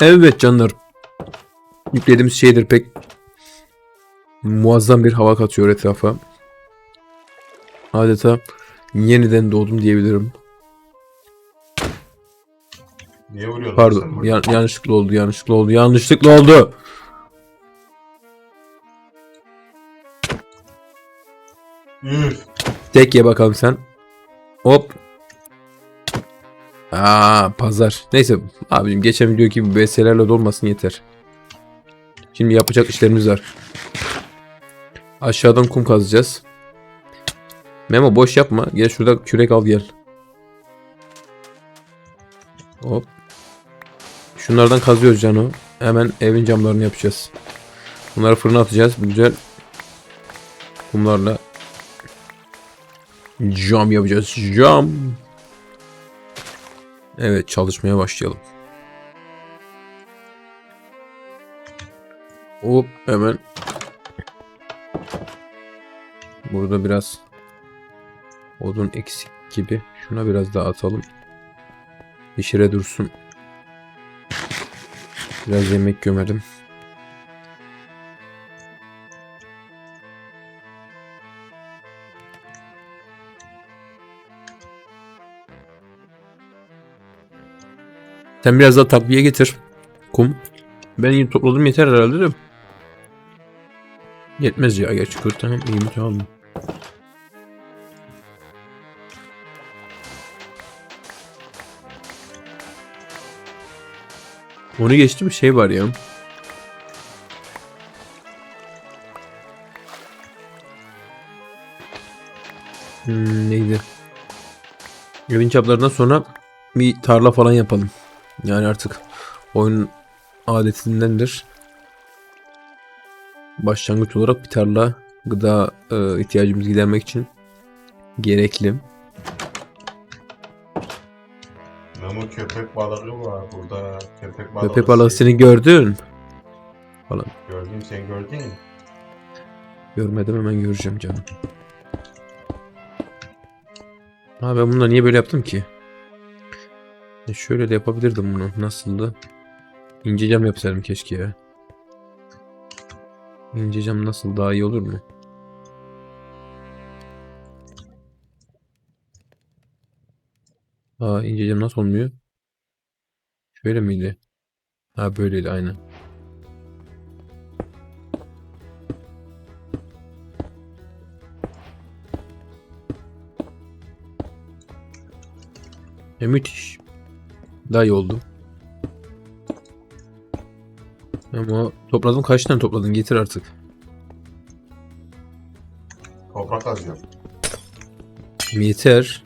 Evet canlar. Yüklediğimiz şeydir pek muazzam bir hava katıyor etrafa. Adeta yeniden doğdum diyebilirim. Niye vuruyorsun? Pardon. yan- yanlışlıkla oldu. Yanlışlıkla oldu. Yanlışlıkla oldu. Üf. Tek ye bakalım sen. Hop. Aa pazar. Neyse abicim geçen video gibi BS'lerle dolmasın yeter. Şimdi yapacak işlerimiz var. Aşağıdan kum kazacağız. Memo boş yapma. Gel şurada kürek al gel. Hop. Şunlardan kazıyoruz Cano. Hemen evin camlarını yapacağız. Bunları fırına atacağız. Güzel kumlarla Cam yapacağız. Cam. Evet çalışmaya başlayalım. Hop hemen. Burada biraz odun eksik gibi. Şuna biraz daha atalım. Pişire dursun. Biraz yemek gömelim. Sen biraz daha takviye getir. Kum. Ben yine topladım yeter herhalde mi? Yetmez ya gerçi 40 tane iyi mi tamam. Onu geçtim şey var ya. Hmm, neydi? Evin çaplarından sonra bir tarla falan yapalım. Yani artık oyun adetindendir. Başlangıç olarak bir tarla gıda e, ihtiyacımızı gidermek için gerekli. Memo köpek balığı var burada. Köpek balığı. Köpek balığı seni gördün. Gördüm sen gördün mü? Görmedim hemen göreceğim canım. Ha ben bununla niye böyle yaptım ki? E şöyle de yapabilirdim bunu. Nasıldı? İnce cam yapsaydım keşke ya. İnce cam nasıl daha iyi olur mu? Aa ince cam nasıl olmuyor? Şöyle miydi? Ha böyleydi aynen. E, müthiş. Daha iyi oldu. Ama topladım kaç tane topladın getir artık. Toprak kazıyor. Yeter.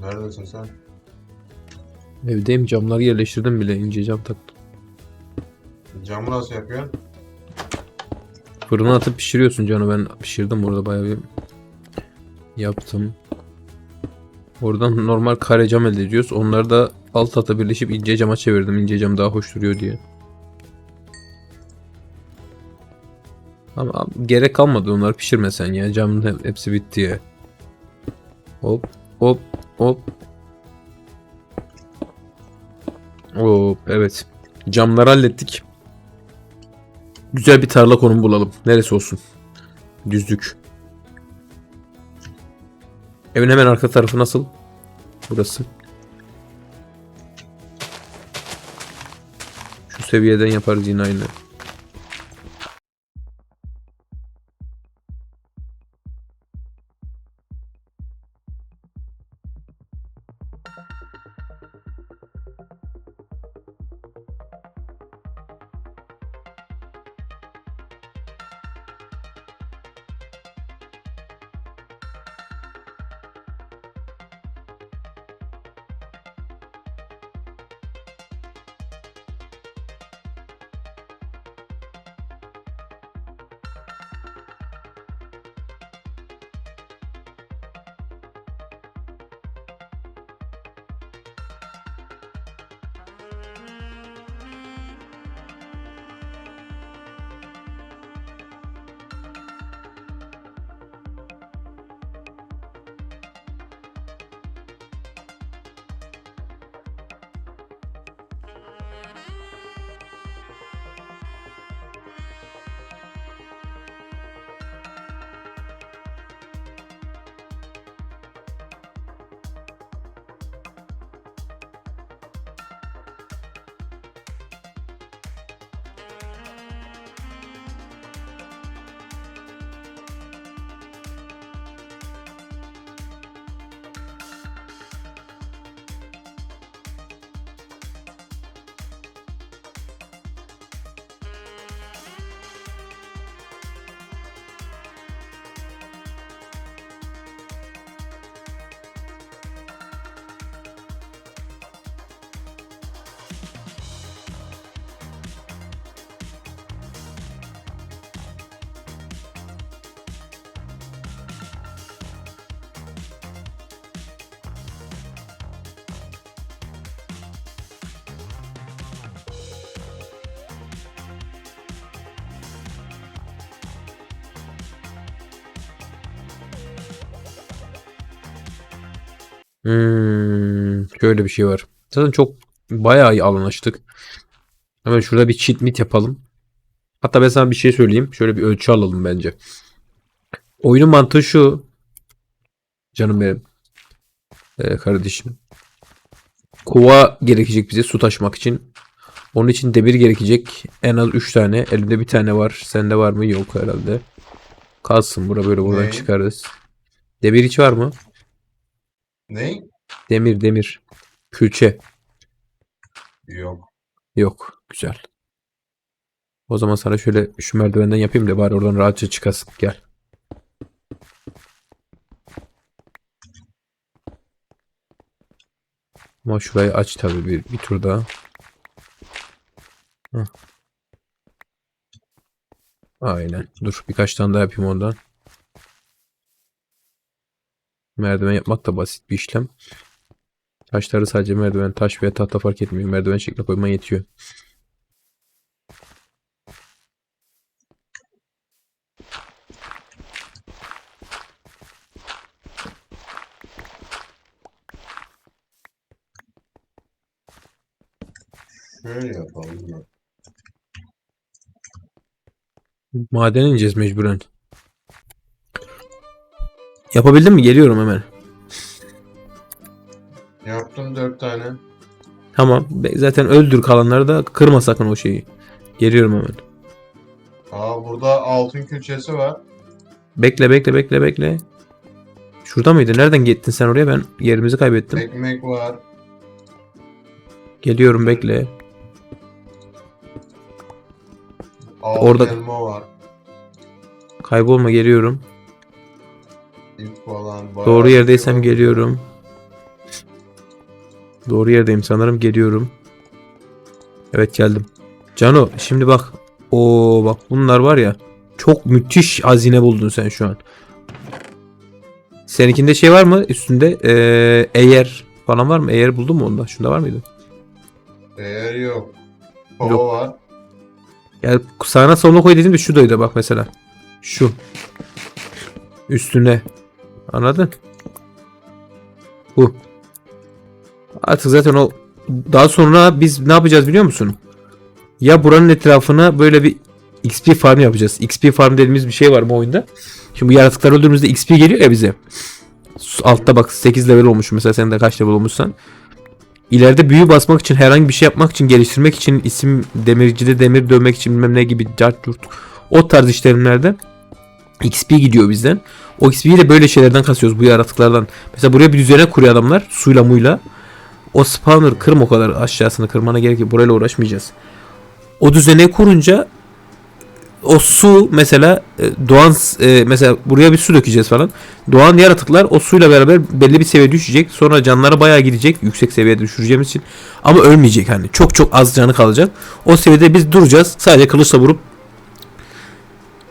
Neredesin sen? Evdeyim camları yerleştirdim bile ince cam taktım. Camı nasıl yapıyorsun? Fırına atıp pişiriyorsun canı ben pişirdim orada bayağı bir yaptım. Oradan normal kare cam elde ediyoruz. Onları da alt ata birleşip ince cama çevirdim. İnce cam daha hoş duruyor diye. Ama gerek kalmadı onları pişirmesen ya. Camın hep- hepsi bitti ya. Hop hop hop. Hop evet. Camları hallettik. Güzel bir tarla konumu bulalım. Neresi olsun? Düzlük. Evin hemen arka tarafı nasıl? Burası. Şu seviyeden yaparız yine aynı. Thank uh you. -huh. Hmm, şöyle bir şey var. Zaten çok bayağı iyi anlaştık. Hemen şurada bir cheat meet yapalım. Hatta ben sana bir şey söyleyeyim. Şöyle bir ölçü alalım bence. Oyunun mantığı şu. Canım benim. Ee, kardeşim. Kova gerekecek bize su taşımak için. Onun için demir gerekecek. En az 3 tane. Elimde bir tane var. Sende var mı? Yok herhalde. Kalsın. Bura böyle buradan Ne? çıkarız. Demir hiç var mı? Ne? Demir demir. Külçe. Yok. Yok. Güzel. O zaman sana şöyle şu merdivenden yapayım da bari oradan rahatça çıkasın. Gel. Ama şurayı aç tabii bir, bir tur daha. Hah. Aynen. Dur birkaç tane daha yapayım ondan. Merdiven yapmak da basit bir işlem. Taşları sadece merdiven, taş veya tahta fark etmiyor. Merdiven şekline koyman yetiyor. Şöyle yapalım da. Maden ineceğiz mecburen. Yapabildin mi? Geliyorum hemen. Yaptım dört tane. Tamam. Zaten öldür kalanları da kırma sakın o şeyi. Geliyorum hemen. Aa burada altın külçesi var. Bekle bekle bekle bekle. Şurada mıydı? Nereden gittin sen oraya? Ben yerimizi kaybettim. Ekmek var. Geliyorum bekle. Altın Orada- elma var. Kaybolma geliyorum. İp falan. bayağı Doğru şey yerdeysem var. geliyorum. Doğru yerdeyim sanırım geliyorum. Evet geldim. Cano şimdi bak. Oo bak bunlar var ya. Çok müthiş hazine buldun sen şu an. Seninkinde şey var mı üstünde? Ee, eğer falan var mı? Eğer buldun mu onda? Şunda var mıydı? Değer yok. Kova Yok. var. Yani sağına soluna koy dedim de şuradaydı bak mesela. Şu. Üstüne. Anladın? Bu. Artık zaten o daha sonra biz ne yapacağız biliyor musun? Ya buranın etrafına böyle bir XP farm yapacağız. XP farm dediğimiz bir şey var bu oyunda. Şimdi bu yaratıklar öldürdüğümüzde XP geliyor ya bize. Altta bak 8 level olmuş mesela sen de kaç level olmuşsan. İleride büyü basmak için herhangi bir şey yapmak için geliştirmek için isim demircide demir dövmek için bilmem ne gibi cart o tarz işlemlerde XP gidiyor bizden. O XP'yi de böyle şeylerden kasıyoruz bu yaratıklardan. Mesela buraya bir düzene kuruyor adamlar suyla muyla. O spawner kırma o kadar aşağısını kırmana gerek yok. Burayla uğraşmayacağız. O düzene kurunca o su mesela e, doğan e, mesela buraya bir su dökeceğiz falan. Doğan yaratıklar o suyla beraber belli bir seviye düşecek. Sonra canları bayağı gidecek yüksek seviyede düşüreceğimiz için. Ama ölmeyecek hani. Çok çok az canı kalacak. O seviyede biz duracağız. Sadece kılıçla vurup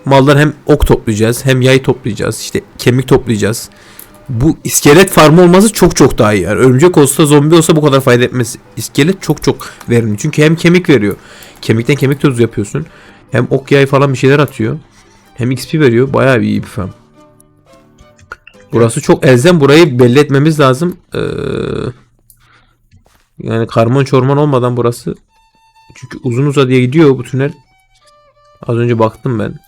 maldan hem ok toplayacağız hem yay toplayacağız. işte kemik toplayacağız. Bu iskelet farmı olması çok çok daha iyi. Yani örümcek olsa zombi olsa bu kadar fayda etmez. İskelet çok çok verimli. Çünkü hem kemik veriyor. Kemikten kemik tozu yapıyorsun. Hem ok yay falan bir şeyler atıyor. Hem XP veriyor. Bayağı bir iyi bir farm. Burası çok elzem. Burayı belli etmemiz lazım. Ee, yani karman çorman olmadan burası. Çünkü uzun uzadıya gidiyor bu tünel. Az önce baktım ben.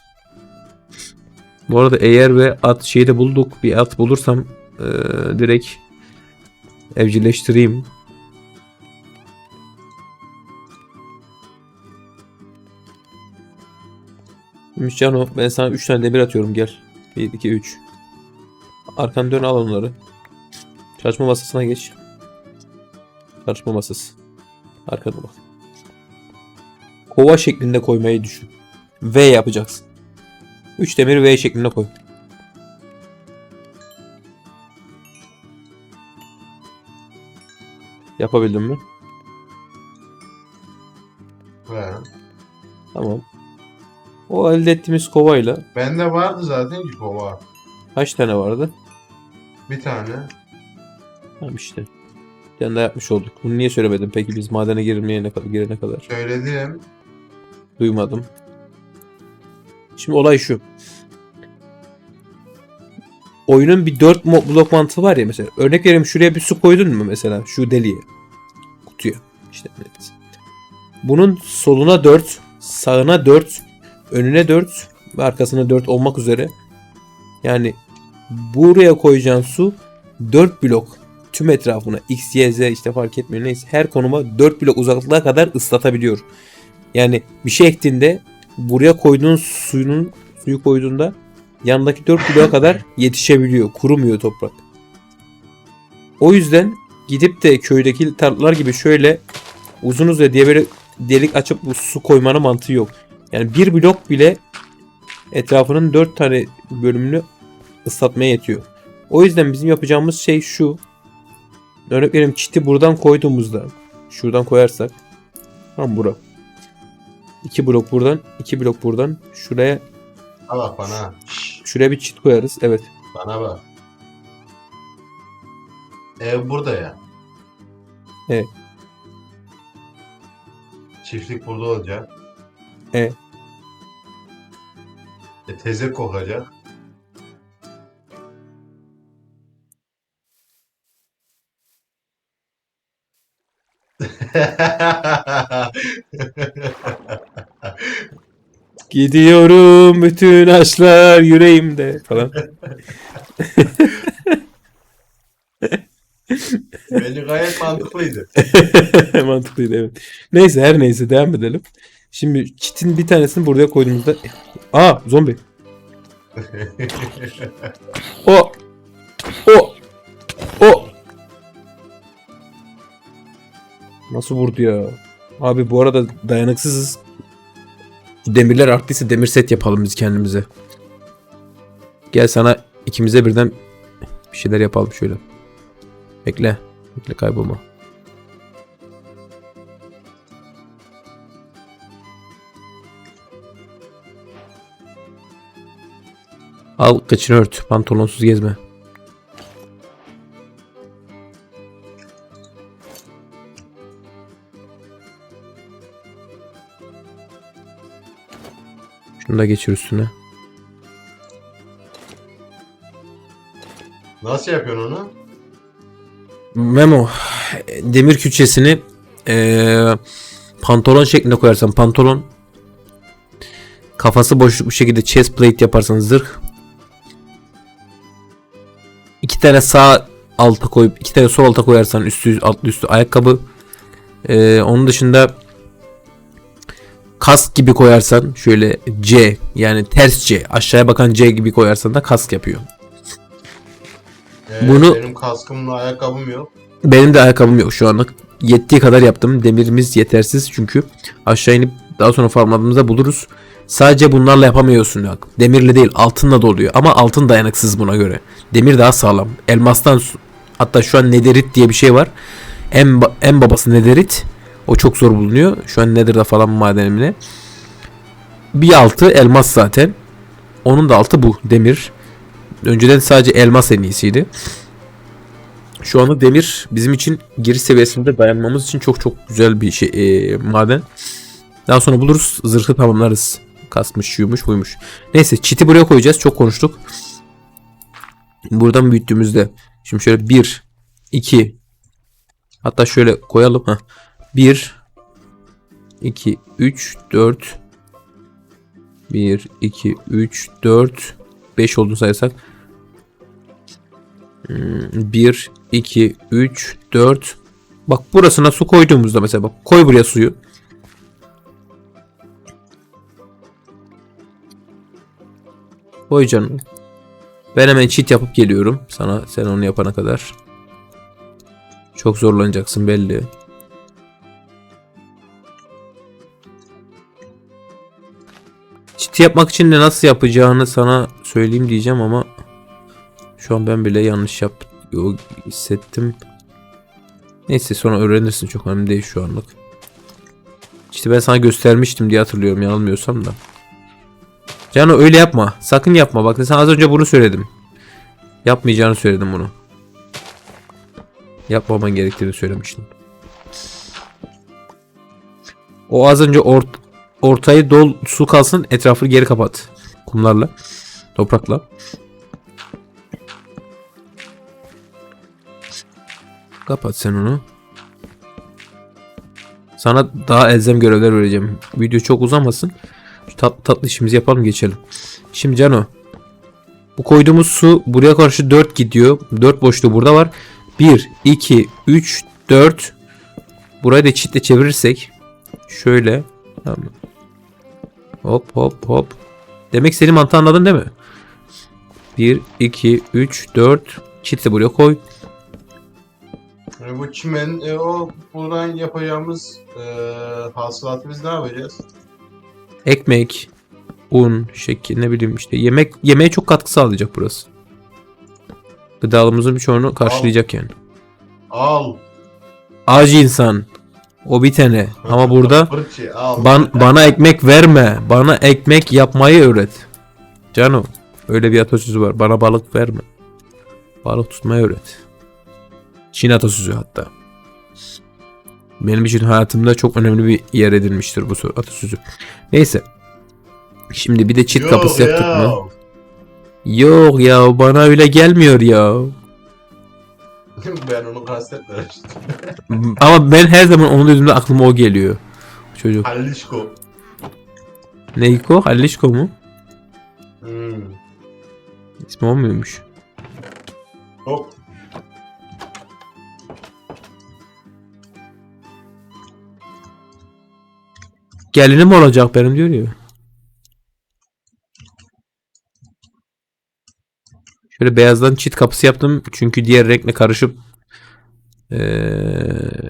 Bu arada eğer ve at şeyi de bulduk. Bir at bulursam ee, direkt evcilleştireyim. Müslüman ben sana 3 tane demir atıyorum gel. 1, 2, 3. Arkanı dön al onları. Çalışma masasına geç. Çalışma masası. Arkana bak. Kova şeklinde koymayı düşün. V yapacaksın. 3 demir V şeklinde koy. Yapabildim mi? He. Tamam. O elde ettiğimiz kovayla Bende vardı zaten ki kova. kaç tane vardı? Bir tane. Tamam işte. Bir tane daha yapmış olduk. Bunu niye söylemedin peki biz madene girmeye ne kadar girene kadar? Söyledim. Duymadım. Şimdi olay şu. Oyunun bir 4 blok mantığı var ya mesela. Örnek vereyim şuraya bir su koydun mu mesela şu deliğe. Kutuya. İşte evet. Bunun soluna 4, sağına 4, önüne 4 ve arkasına 4 olmak üzere. Yani buraya koyacağın su 4 blok tüm etrafına x, y, z işte fark etmiyor neyse her konuma 4 blok uzaklığa kadar ıslatabiliyor. Yani bir şey ektiğinde buraya koyduğun suyunun suyu koyduğunda yandaki 4 bloğa kadar yetişebiliyor. Kurumuyor toprak. O yüzden gidip de köydeki tarlalar gibi şöyle uzun uzun diye böyle delik açıp bu su koymanın mantığı yok. Yani bir blok bile etrafının 4 tane bölümünü ıslatmaya yetiyor. O yüzden bizim yapacağımız şey şu. Örnek vereyim çiti buradan koyduğumuzda şuradan koyarsak tam bura. 2 blok buradan, 2 blok buradan. Şuraya Ha bak bana. Şuraya bir çit koyarız. Evet. bana bak. Ev burada ya. Evet. Çiftlik burada olacak. Evet. E, teze kokacak. Gidiyorum bütün aşklar yüreğimde falan. Bence gayet mantıklıydı. Mantıklıydı evet. Neyse her neyse devam edelim. Şimdi çitin bir tanesini buraya koyduğumuzda Aa zombi. O. O. O. Nasıl vurdu ya? Abi bu arada dayanıksızız. Demirler arttıysa demir set yapalım biz kendimize. Gel sana ikimize birden bir şeyler yapalım şöyle. Bekle. Bekle kaybolma. Al kıçını ört. Pantolonsuz gezme. Şunu da geçir üstüne. Nasıl yapıyorsun onu? Memo demir küçesini eee, pantolon şeklinde koyarsan pantolon kafası boşluk bir şekilde chest plate yaparsan zırh iki tane sağ alta koyup iki tane sol alta koyarsan üstü altlı üstü ayakkabı Eee, onun dışında kask gibi koyarsan şöyle C yani ters C aşağıya bakan C gibi koyarsan da kask yapıyor. Ee, Bunu- Benim kaskımla ayakkabım yok. Benim de ayakkabım yok şu anlık. Yettiği kadar yaptım. Demirimiz yetersiz çünkü aşağı inip daha sonra farmladığımızda buluruz. Sadece bunlarla yapamıyorsun yok. Demirle değil altınla da oluyor. Ama altın dayanıksız buna göre. Demir daha sağlam. Elmastan hatta şu an nederit diye bir şey var. En, en babası nederit. O çok zor bulunuyor. Şu an nether'da falan madenimle. Bir altı elmas zaten. Onun da altı bu demir. Önceden sadece elmas en iyisiydi. Şu anda demir bizim için giriş seviyesinde dayanmamız için çok çok güzel bir şey e, maden. Daha sonra buluruz zırhı tamamlarız. Kasmış, şuymuş, buymuş. Neyse çiti buraya koyacağız. Çok konuştuk. Buradan büyüttüğümüzde şimdi şöyle 1 2 hatta şöyle koyalım ha. 1 2 3 4 1 2 3 4 5 olduğunu sayarsak 1, 2, 3, 4. Bak burasına su koyduğumuzda mesela bak koy buraya suyu. Koy canım. Ben hemen cheat yapıp geliyorum sana sen onu yapana kadar. Çok zorlanacaksın belli. Cheat yapmak için de nasıl yapacağını sana söyleyeyim diyeceğim ama şu an ben bile yanlış yap hissettim. Neyse sonra öğrenirsin çok önemli değil şu anlık. İşte ben sana göstermiştim diye hatırlıyorum yanılmıyorsam da. Cano öyle yapma. Sakın yapma. Bak sana az önce bunu söyledim. Yapmayacağını söyledim bunu. Yapmaman gerektiğini söylemiştim. O az önce ort ortayı dol su kalsın etrafını geri kapat. Kumlarla. Toprakla. Kapat sen onu. Sana daha elzem görevler vereceğim. Video çok uzamasın. Şu tatlı tatlı işimizi yapalım geçelim. Şimdi Cano. Bu koyduğumuz su buraya karşı 4 gidiyor. 4 boşluğu burada var. 1, 2, 3, 4. Burayı da çitle çevirirsek. Şöyle. Tamam. Hop hop hop. Demek senin mantığı anladın değil mi? 1, 2, 3, 4. Çitle buraya koy. E, bu çimen, e, o buradan yapacağımız e, hasılatı biz ne yapacağız? Ekmek, un, şeker ne bileyim işte yemek yemeğe çok katkı sağlayacak burası. Gıdalımızın birçoğunu karşılayacak yani. Al. Acı insan. O bir tane. Ama burada ban, bana ekmek verme. Bana ekmek yapmayı öğret. Cano. Öyle bir atasözü var. Bana balık verme. Balık tutmayı öğret. Çin atasözü hatta. Benim için hayatımda çok önemli bir yer edinmiştir bu sö- atasözü. Neyse. Şimdi bir de çift kapısı yaptık ya. mı? Yok ya bana öyle gelmiyor ya. ben onu kastetmemiştim. Ama ben her zaman onun dediğimde aklıma o geliyor. Çocuk. Hallişko. Neiko? Hallişko mu? Hmm. İsmi o muymuş? Hop. Gelinim olacak benim diyor ya. Şöyle beyazdan çit kapısı yaptım. Çünkü diğer renkle karışıp ee,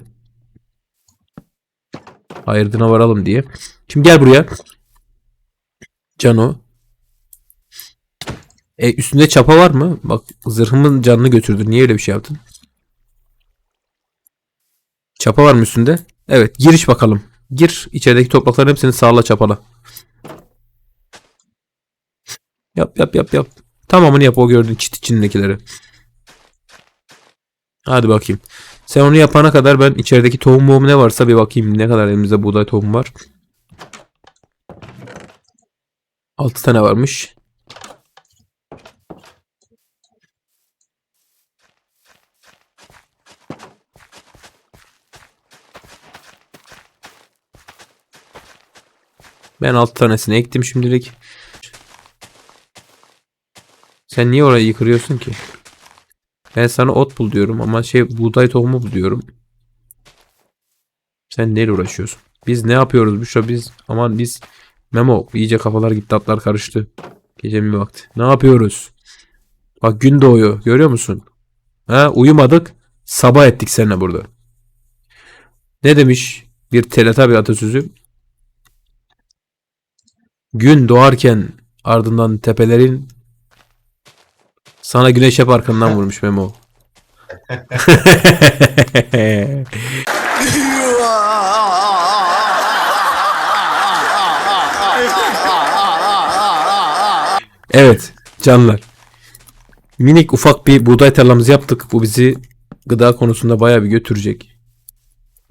ayırdına varalım diye. Şimdi gel buraya. Cano. E üstünde çapa var mı? Bak zırhımın canını götürdü. Niye öyle bir şey yaptın? Çapa var mı üstünde? Evet giriş bakalım. Gir içerideki toprakların hepsini sağla çapala. Yap yap yap yap. Tamamını yap o gördüğün çit içindekileri. Hadi bakayım. Sen onu yapana kadar ben içerideki tohum muhum ne varsa bir bakayım ne kadar elimizde buğday tohum var. 6 tane varmış. Ben 6 tanesini ektim şimdilik. Sen niye orayı yıkırıyorsun ki? Ben sana ot bul diyorum ama şey buğday tohumu bul diyorum. Sen neyle uğraşıyorsun? Biz ne yapıyoruz Büşra biz? Aman biz Memo iyice kafalar gitti atlar karıştı. Gecenin bir vakti. Ne yapıyoruz? Bak gün doğuyor. Görüyor musun? Ha uyumadık. Sabah ettik seninle burada. Ne demiş bir teletabi atasözü? Gün doğarken ardından tepelerin sana güneş hep arkandan vurmuş Memo. evet canlar. Minik ufak bir buğday tarlamızı yaptık. Bu bizi gıda konusunda bayağı bir götürecek.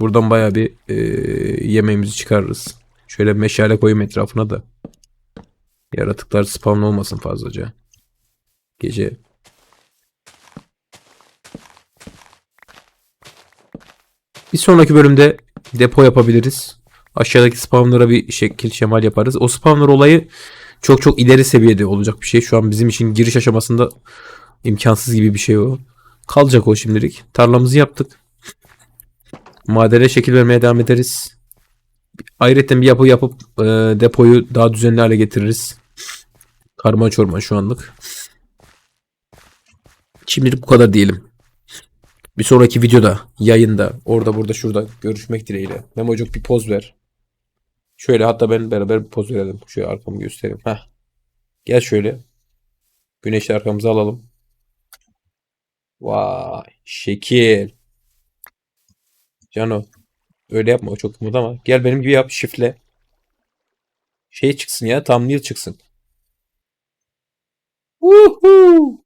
Buradan bayağı bir e, yemeğimizi çıkarırız. Şöyle meşale koyayım etrafına da. Yaratıklar spawn olmasın fazlaca. Gece. Bir sonraki bölümde depo yapabiliriz. Aşağıdaki spawnlara bir şekil şemal yaparız. O spawner olayı çok çok ileri seviyede olacak bir şey. Şu an bizim için giriş aşamasında imkansız gibi bir şey o. Kalacak o şimdilik. Tarlamızı yaptık. Madene şekil vermeye devam ederiz. Ayrıca bir yapı yapıp e, depoyu daha düzenli hale getiririz. Karma çorman şu anlık. Şimdilik bu kadar diyelim. Bir sonraki videoda, yayında, orada burada şurada görüşmek dileğiyle. Memocuk bir poz ver. Şöyle hatta ben beraber bir poz verelim. Şöyle arkamı göstereyim. Heh. Gel şöyle. Güneşi arkamıza alalım. Vay şekil. Cano. Öyle yapma o çok ama. Gel benim gibi yap şifle. Şey çıksın ya thumbnail çıksın. Woohoo!